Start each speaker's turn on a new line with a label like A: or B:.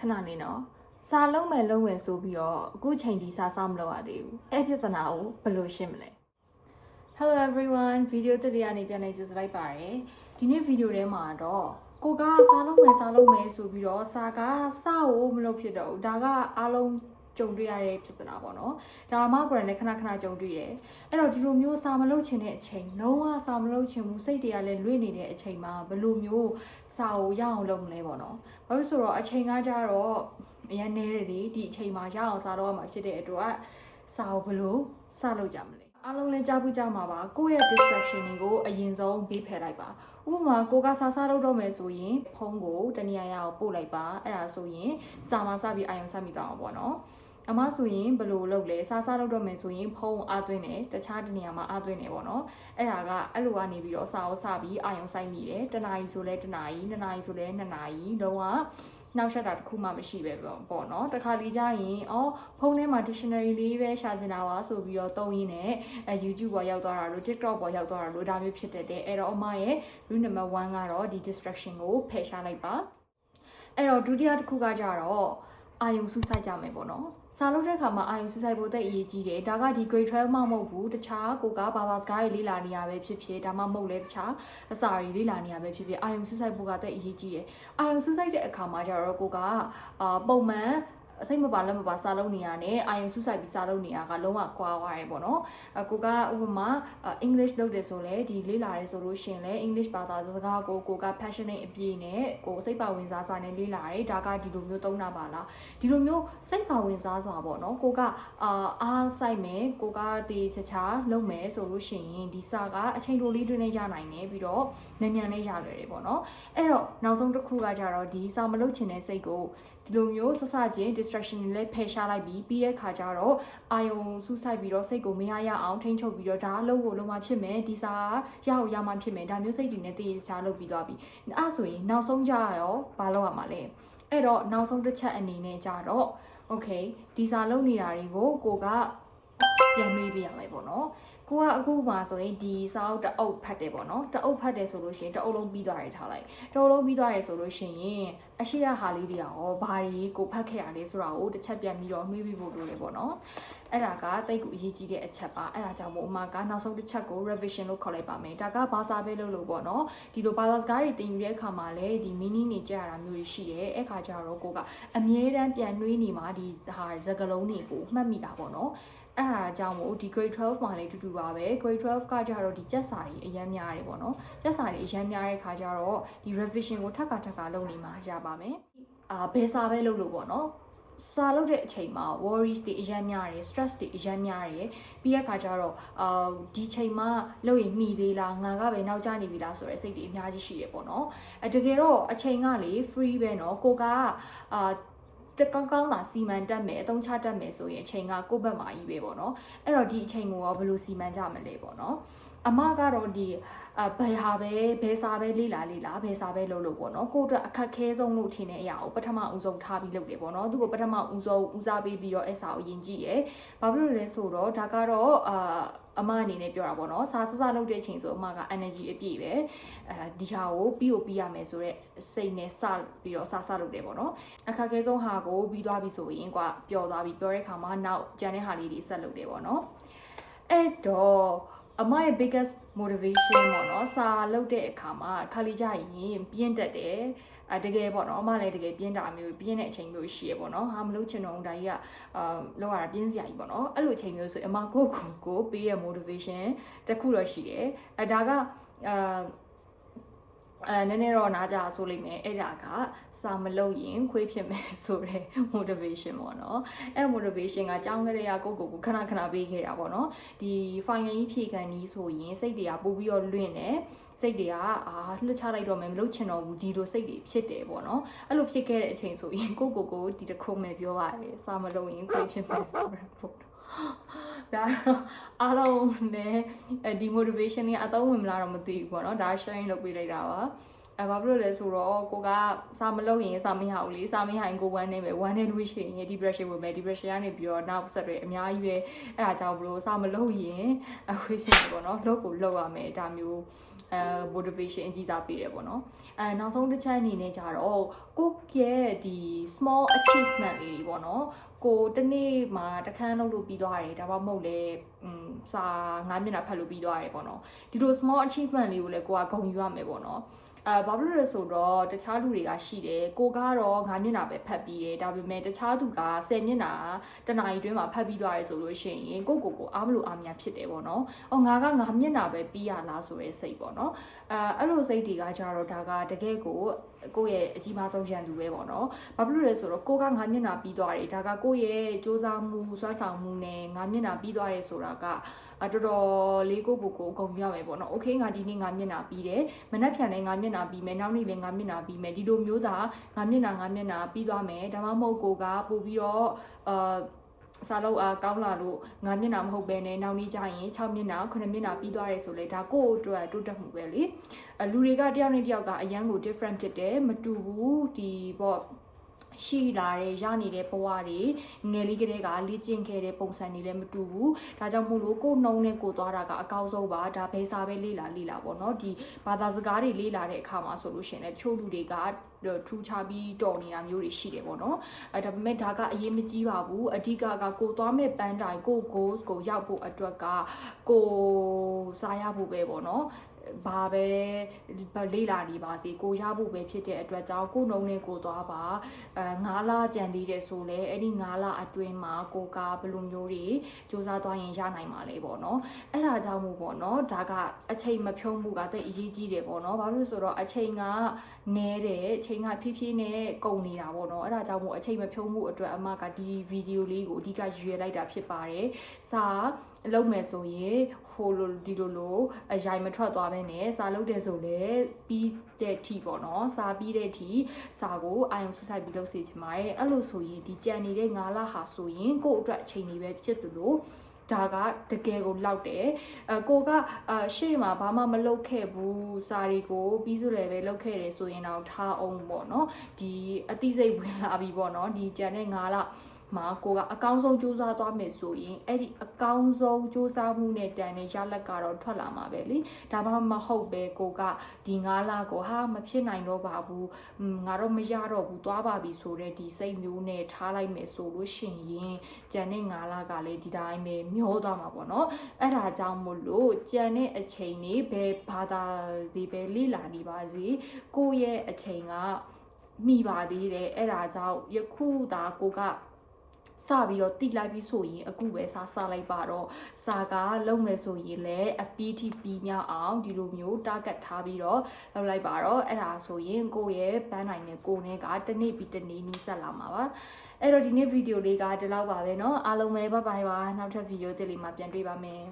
A: ခဏနေနော်စာလုံးမယ်လုံးဝင်ဆိုပြီးတော့အခုချိန်ဒီစာစားမလုပ်ရသေးဘူးအဲ့ပြဿနာကိုဘယ်လိုရှင်းမလဲ Hello everyone ဗီဒီယိုတစ်လေးကနေပြန်နေကြစလိုက်ပါတယ်ဒီနေ့ဗီဒီယိုထဲမှာတော့ကိုကစားလုံးမယ်စားလုံးမယ်ဆိုပြီးတော့စာကစာကိုမလုပ်ဖြစ်တော့ဘူးဒါကအားလုံး ကြုံတွေ့ရတဲ့ပြဿနာပေါ့နော်ဒါမှကိုယ်လည်းခဏခဏကြုံတွေ့တယ်အဲ့တော့ဒီလိုမျိုးစာမလုပ်ချင်တဲ့အချိန်လုံးဝစာမလုပ်ချင်ဘူးစိတ်တွေကလည်းလွင့်နေတဲ့အချိန်မှာဘယ်လိုမျိုးစာကိုရအောင်လုပ်မလဲပေါ့နော်ဘာလို့လဲဆိုတော့အချိန်ကကြတော့အရင်နေတယ်လေဒီအချိန်မှာရအောင်စာတော့ရမှာဖြစ်တဲ့အတွက်စာကိုဘယ်လိုစလုပ်ကြမလဲအားလုံးလည်းကြားဘူးကြမှာပါကိုယ့်ရဲ့ distraction တွေကိုအရင်ဆုံးဘေးဖယ်လိုက်ပါဥပမာကိုကစားစားလုပ်တော့မယ်ဆိုရင်ဖုန်းကိုတနည်းအားအောင်ပို့လိုက်ပါအဲ့ဒါဆိုရင်စာမစပြီးအာရုံစမိတော့အောင်ပေါ့နော် အမဆိုရင်ဘယ်လိုလုပ်လဲစားစားလုပ်တော့မယ်ဆိုရင်ဖုန်းအားသွင်းတယ်တခြားတနေရာမှာအားသွင်းတယ်ပေါ့နော်အဲ့ဒါကအဲ့လိုကနေပြီးတော့စာအုပ်စပြီးအာရုံစိုက်မိတယ်တနာရီဆိုလဲတနာရီနှစ်နာရီဆိုလဲနှစ်နာရီလုံးဝနောက်ဆက်တာတစ်ခုမှမရှိပဲပေါ့ပေါ့နော်တခါလေကြာရင်အော်ဖုန်းထဲမှာ dictionary လေးပဲရှာချင်တာပါဆိုပြီးတော့သုံးရင်းနဲ့အဲ YouTube ပေါ်ရောက်သွားတာလို့ TikTok ပေါ်ရောက်သွားတာလို့ဒါမျိုးဖြစ်တတ်တယ်အဲ့တော့အမရဲ့ rule number 1ကတော့ဒီ distraction ကိုဖယ်ရှားလိုက်ပါအဲ့တော့ဒုတိယတစ်ခုကကြတော့ အာယုံစူးစိုက်ကြမယ်ပေါ့နော်စာလုပ်တဲ့အခါမှာအာယုံစူးစိုက်ဖို့တိတ်အရေးကြီးတယ်ဒါကဒီ grade 12မှမဟုတ်ဘူးတခြားကိုကဘာသာစကားတွေလေ့လာနေရပဲဖြစ်ဖြစ်ဒါမှမဟုတ်လဲတခြားအစာတွေလေ့လာနေရပဲဖြစ်ဖြစ်အာယုံစူးစိုက်ဖို့ကတိတ်အရေးကြီးတယ်အာယုံစူးစိုက်တဲ့အခါမှာကျတော့ကိုကအာပုံမှန် အစိတ်မပါလက်မပါစာလုံးနေရနဲ့အာယုံစူးစိုက်ပြီးစာလုံးနေရကလုံးဝကွာသွားတယ်ပေါ့နော်အကိုကဥပမာ English လုပ်တယ်ဆိုလဲဒီလေးလာရဲဆိုလို့ရှင်လဲ English ဘာသာစကားကိုကိုက passionate အပြည့်နဲ့ကိုစိတ်ပါဝင်စားစွာနဲ့လေးလာတယ်ဒါကဒီလိုမျိုးသုံးတာပါလားဒီလိုမျိုးစိတ်ပါဝင်စားစွာပေါ့နော်ကိုကအာအားဆိုင်မယ်ကိုကဒီတခြားလုပ်မယ်ဆိုလို့ရှိရင်ဒီစာကအချိန်တိုလေးတွင်းနေရနိုင်တယ်ပြီးတော့မြန်မြန်လေးရလွယ်တယ်ပေါ့နော်အဲ့တော့နောက်ဆုံးတစ်ခုကကြတော့ဒီစာမလုပ်ချင်တဲ့စိတ်ကို ဒီလိုမျိုးဆဆချင်း distraction တွေလည်းဖယ်ရှားလိုက်ပြီးပြီးတဲ့ခါကျတော့အာယုံစူးစိုက်ပြီးတော့စိတ်ကိုမရရအောင်ထိန်းချုပ်ပြီးတော့ဒါအလုပ်ကိုလုံးဝဖြစ်မယ်ဒီစာရအောင်ရမှဖြစ်မယ်ဒါမျိုးစိတ်တွေနဲ့တည်ချာလုပ်ပြီးသွားပြီအဲ့ဆိုရင်နောက်ဆုံးကြရောဘာလုပ်ရမှာလဲအဲ့တော့နောက်ဆုံးတစ်ချက်အနေနဲ့ကြတော့ okay ဒီစာလုပ်နေတာတွေကိုကိုကပြန်မေးပြရမယ်ပေါ့နော် ကိုကအခုမှဆိုရင်ဒီစာအုပ်တအုပ်ဖတ်တယ်ပေါ့နော်တအုပ်ဖတ်တယ်ဆိုလို့ရှိရင်တအုပ်လုံးပြီးသွားတယ်ထားလိုက်တအုပ်လုံးပြီးသွားတယ်ဆိုလို့ရှိရင်အရှိရဟာလေးတွေကရောဘာတွေကိုဖတ်ခဲ့ရလဲဆိုတာကိုတစ်ချက်ပြန်ပြီးတော့နှွေးပြီးဖို့လိုတယ်ပေါ့နော်အဲ့ဒါကတိတ်ကိုအရေးကြီးတဲ့အချက်ပါအဲ့ဒါကြောင့်မို့အမကနောက်ဆုံးတစ်ချက်ကို revision လို့ခေါ်လိုက်ပါမယ်ဒါကဘာသာပဲလို့လို့ပေါ့နော်ဒီလိုဘာသာစကားတွေသင်ယူတဲ့အခါမှာလည်းဒီ meaning တွေကြားရတာမျိုးတွေရှိတယ်အဲ့ခါကျတော့ကိုကအမြဲတမ်းပြန်နှွေးနေမှာဒီဟာစကားလုံးတွေကိုမှတ်မိတာပေါ့နော်အဲ့ဒါကြောင့်မို့ဒီ grade 12မှာလည်းတူတူပပဲ grade 12ကကြတော့ဒီကျက်စာတွေအရန်များတယ်ပေါ့နော်ကျက်စာတွေအရန်များတဲ့ခါကျတော့ဒီ revision ကိုထပ်ခါထပ်ခါလုပ်နေမှာရပါမယ်အာဘယ်စာပဲလုပ်လို့ပေါ့နော်စာလုပ်တဲ့အချိန်မှာ worries တွေအရန်များတယ် stress တွေအရန်များတယ်ပြီးတဲ့ခါကျတော့အာဒီချိန်မှာလုပ်ရင်မှီသေးလားငါကပဲနောက်ကျနေပြီလားဆိုတဲ့စိတ်တွေအများကြီးရှိတယ်ပေါ့နော်အဲတကယ်တော့အချိန်ကလေ free ပဲเนาะကိုကအာ တကောင်းကောင်းသာစီမံတတ်မယ်အသုံးချတတ်မယ်ဆိုရင်အချိန်ကကိုယ့်ဘက်မှာကြီးပဲပေါ့နော်အဲ့တော့ဒီအချိန်ကိုရောဘယ်လိုစီမံကြမလဲပေါ့နော် အမကတော့ဒီအဘယ်ဟာပဲဘယ်စာပဲလေးလာလေးလာဘယ်စာပဲလုပ်လို့ပေါ့နော်ကိုယ့်အတွက်အခက်ခဲဆုံးလို့ထင်တဲ့အရာကိုပထမဦးဆုံးထားပြီးလုပ်တယ်ပေါ့နော်သူကပထမဦးဆုံးဦးစားပေးပြီးတော့အဲ့စာကိုယင်ကြည့်တယ်ဘာဖြစ်လို့လဲဆိုတော့ဒါကတော့အာအမအနေနဲ့ပြောတာပေါ့နော်စာစစလုပ်တဲ့အချိန်ဆိုအမက energy အပြည့်ပဲအဲဒီဟာကိုပြီးကိုပြီးရမယ်ဆိုတော့စိတ်နဲ့စပြီးတော့စစလုပ်တယ်ပေါ့နော်အခက်ခဲဆုံးဟာကိုပြီးသွားပြီဆိုရင်ကွာပျော်သွားပြီပျော်တဲ့ခါမှာနောက်ကြံတဲ့ဟာလေးတွေဆက်လုပ်တယ်ပေါ့နော်အဲ့တော့ အမရဲ့ biggest motivation ပေါ့နော်စာလုပ်တဲ့အခါမှာခါလေးကြရင်ပြင်းတက်တယ်အတကယ်ပေါ့နော်အမလည်းတကယ်ပြင်းတာမျိုးပြင်းတဲ့အချိန်မျိုးရှိရပေါ့နော်ဟာမလို့ချင်တော့ဒါကြီးကအာလောက်ရတာပြင်းစရာကြီးပေါ့နော်အဲ့လိုအချိန်မျိုးဆိုအမကိုကိုကိုပေးတဲ့ motivation တစ်ခုတော့ရှိတယ်အဲဒါကအာအဲနည်းနည်းတော့နားကြဆိုလိမ့်မယ်အဲ့ဒါက စာမလုပ်ရင်ခွေးဖြစ်မယ်ဆိုတဲ့ motivation ပေါ့နော်အဲ့ motivation ကကြောင်းကြရကိုကိုကိုခဏခဏပေးခဲ့တာပေါ့နော်ဒီ final ကြီးဖြည့်ခံကြီးဆိုရင်စိတ်တွေကပို့ပြီးတော့လွင့်တယ်စိတ်တွေကအာလှချလိုက်တော့မယ်မလုပ်ချင်တော့ဘူးဒီလိုစိတ်တွေဖြစ်တယ်ပေါ့နော်အဲ့လိုဖြစ်ခဲ့တဲ့အချိန်ဆိုရင်ကိုကိုကိုဒီတစ်ခုမဲ့ပြောပါတယ်စာမလုပ်ရင်ခွေးဖြစ်မယ်ဆိုတဲ့ပေါ့ဒါတော့အားလုံးနဲ့ဒီ motivation တွေအသုံးဝင်မလားတော့မသိဘူးပေါ့နော်ဒါ sharing လုပ်ပေးလိုက်တာပါ အဲဘာဖြစ်လို့လဲဆိုတော့ကိုကစာမလုပ်ရင်စာမရဘူးလေစာမရရင်ကိုဝမ်းနေမယ်ဝမ်းနေလို့ရှိရင် depression ဝင်မယ် depression ကနေပြီးတော့နောက်ဆက်တွေအများကြီးပဲအဲ့ဒါကြောင့်ဘလို့စာမလုပ်ရင်အခုရှိနေပေါ့နော်လုပ်ကိုလုပ်ရမယ်ဒါမျိုးအဲ motivation အကြီးစားပေးတယ်ပေါ့နော်အဲနောက်ဆုံးတစ်ချက်အနေနဲ့ကြတော့ကိုရဲ့ဒီ small achievement လေးတွေပေါ့နော်ကိုတနေ့မှာတစ်ခန်းလုပ်လို့ပြီးသွားတယ်ဒါမှမဟုတ်လေอืมစာ9မျက်နှာဖတ်လို့ပြီးသွားတယ်ပေါ့နော်ဒီလို small achievement လေးကိုလည်းကိုကဂုဏ်ယူရမယ်ပေါ့နော် အဲဘာဖြစ်လို့လဲဆိုတော့တခြားလူတွေကရှိတယ်ကိုကတော့9မျက်နှာပဲဖတ်ပြီးတယ်ဒါပေမဲ့တခြားသူက10မျက်နှာတနာရီတွင်းမှာဖတ်ပြီးသွားတယ်ဆိုလို့ရှိရင်ကိုကိုကိုအားမလို့အားမများဖြစ်တယ်ပေါ့နော်။အော်ငါက9မျက်နှာပဲပြီးရလားဆိုတဲ့စိတ်ပေါ့နော်။အဲအဲ့လိုစိတ်တွေကကြတော့ဒါကတကယ်ကိုကိုယ့်ရဲ့အကြီးမားဆုံးရန်သူပဲပေါ့နော်။ဘာဖြစ်လို့လဲဆိုတော့ကိုက9မျက်နှာပြီးသွားတယ်ဒါကကိုယ့်ရဲ့စူးစမ်းမှုစွမ်းဆောင်မှုနဲ့9မျက်နှာပြီးသွားတယ်ဆိုတာကအတော်တော်လေးကိုကိုကိုဂုဏ်ပြရမယ်ပေါ့နော်။ Okay ငါဒီနေ့9မျက်နှာပြီးတယ်။မနက်ဖြန်လည်း9မျက်နှာပြီးမယ်။နောက်နေ့လည်း9မျက်နှာပြီးမယ်။ဒီလိုမျိုးသာ9မျက်နှာ9မျက်နှာပြီးသွားမယ်။ဒါမှမဟုတ်ကိုကပို့ပြီးတော့အာစာလုံးအားကောင်းလာလို့9မျက်နှာမဟုတ်ဘဲနဲ့နောက်နေ့ကျရင်6မျက်နှာ9မျက်နှာပြီးသွားရဲဆိုလေဒါကိုယ့်အတွက်တိုးတက်မှုပဲလေအလူတွေကတယောက်နဲ့တယောက်ကအရန်ကို different ဖြစ်တယ်မတူဘူးဒီပေါ့ ရှိလာတဲ့ရနေတဲ့ဘဝတွေငယ်လေးကလေးကလေ့ကျင့်ခဲ့တဲ့ပုံစံတွေလည်းမတူဘူးဒါကြောင့်မို့လို့ကိုယ်နှုံနဲ့ကိုယ်သွားတာကအကောင်းဆုံးပါဒါဘယ်စာပဲလေ့လာလေ့လာပေါ့နော်ဒီဘာသာစကားတွေလေ့လာတဲ့အခါမှာဆိုလို့ရှိရင်လည်းချို့လူတွေကထူးခြားပြီးတော်နေတာမျိုးတွေရှိတယ်ပေါ့နော်အဲဒါပေမဲ့ဒါကအရေးမကြီးပါဘူးအဓိကကကိုသွားမဲ့ပန်းတိုင်ကို goals ကိုရောက်ဖို့အတွက်ကကိုစားရဖို့ပဲပေါ့နော် ဘာပဲလေးလာနေပါစေကိုရဖို့ပဲဖြစ်တဲ့အတွက်ကြောင့်ကိုနှုံနဲ့ကိုသွားပါအဲ9လကြံသေးတယ်ဆိုလဲအဲ့ဒီ9လအတွင်းမှာကိုကဘယ်လိုမျိုးတွေစူးစမ်းသွားရင်ရနိုင်မှာလဲပေါ့နော်အဲ့ဒါကြောင့်မို့ပေါ့နော်ဒါကအချိန်မဖြုံးမှုကတိတ်အရေးကြီးတယ်ပေါ့နော်ဘာလို့လဲဆိုတော့အချိန်ကနဲတယ်အချိန်ကဖြည်းဖြည်းနဲ့ကုန်နေတာပေါ့နော်အဲ့ဒါကြောင့်မို့အချိန်မဖြုံးမှုအတွက်အမကဒီဗီဒီယိုလေးကိုအဓိကရွေလိုက်တာဖြစ်ပါတယ်စာ လုပ်မယ်ဆိုရင်ဟိုလိုဒီလိုလိုအရိုင်မထွက်သွားပဲနဲ့စာလုပ်တယ်ဆိုလေပြီးတဲ့ ठी ပေါ့နော်စာပြီးတဲ့ ठी စာကိုအာယုံဆဆိုင်ပြီးလုပ်စေချင်ပါတယ်အဲ့လိုဆိုရင်ဒီကြံနေတဲ့9လဟာဆိုရင်ကိုယ့်အတွက်အချိန်ကြီးပဲဖြစ်သလိုဒါကတကယ်ကိုလောက်တယ်အကိုကအရှေ့မှာဘာမှမလုပ်ခဲ့ဘူးစာတွေကိုပြီးစုလည်းပဲလုပ်ခဲ့တယ်ဆိုရင်တော့ထားအောင်ပေါ့နော်ဒီအသိစိတ်ဝင်လာပြီပေါ့နော်ဒီကြံတဲ့9လ မှာကိုကအကောင်းဆုံးစူးစမ်းသွားမယ်ဆိုရင်အဲ့ဒီအကောင်းဆုံးစူးစမ်းမှုနဲ့တန်တဲ့ရလက်ကတော့ထွက်လာမှာပဲလေဒါမှမဟုတ်ပဲကိုကဒီ9လကိုဟာမဖြစ်နိုင်တော့ပါဘူးငါတော့မရတော့ဘူးသွားပါပြီဆိုတဲ့ဒီစိတ်မျိုးနဲ့ထားလိုက်မယ်ဆိုလို့ရှိရင်ကြံတဲ့9လကလည်းဒီတိုင်းပဲမျောသွားမှာပေါ့နော်အဲ့ဒါကြောင့်မို့လို့ကြံတဲ့အချိန်နေဘယ်ဘာသာဒီပဲလေ့လာနေပါစေကိုယ့်ရဲ့အချိန်ကမိပါသေးတယ်အဲ့ဒါကြောင့်ယခုသာကိုက စပြီးတော့တိလိုက်ပြီးဆိုရင်အခုပဲစားစားလိုက်ပါတော့စာကလုံးမယ်ဆိုရင်လည်းအပီးထိပြီးမြောက်အောင်ဒီလိုမျိုး target ထားပြီးတော့လုပ်လိုက်ပါတော့အဲ့ဒါဆိုရင်ကိုယ့်ရဲ့ဘန်းနိုင်နဲ့ကိုယ်နဲ့ကတစ်နေ့ပြီးတစ်နေ့နီးစပ်လာမှာပါအဲ့တော့ဒီနေ့ဗီဒီယိုလေးကဒီလောက်ပါပဲเนาะအားလုံးပဲဘိုင်ဘိုင်ပါနောက်ထပ်ဗီဒီယိုတစ်လေးမှာပြန်တွေ့ပါမယ်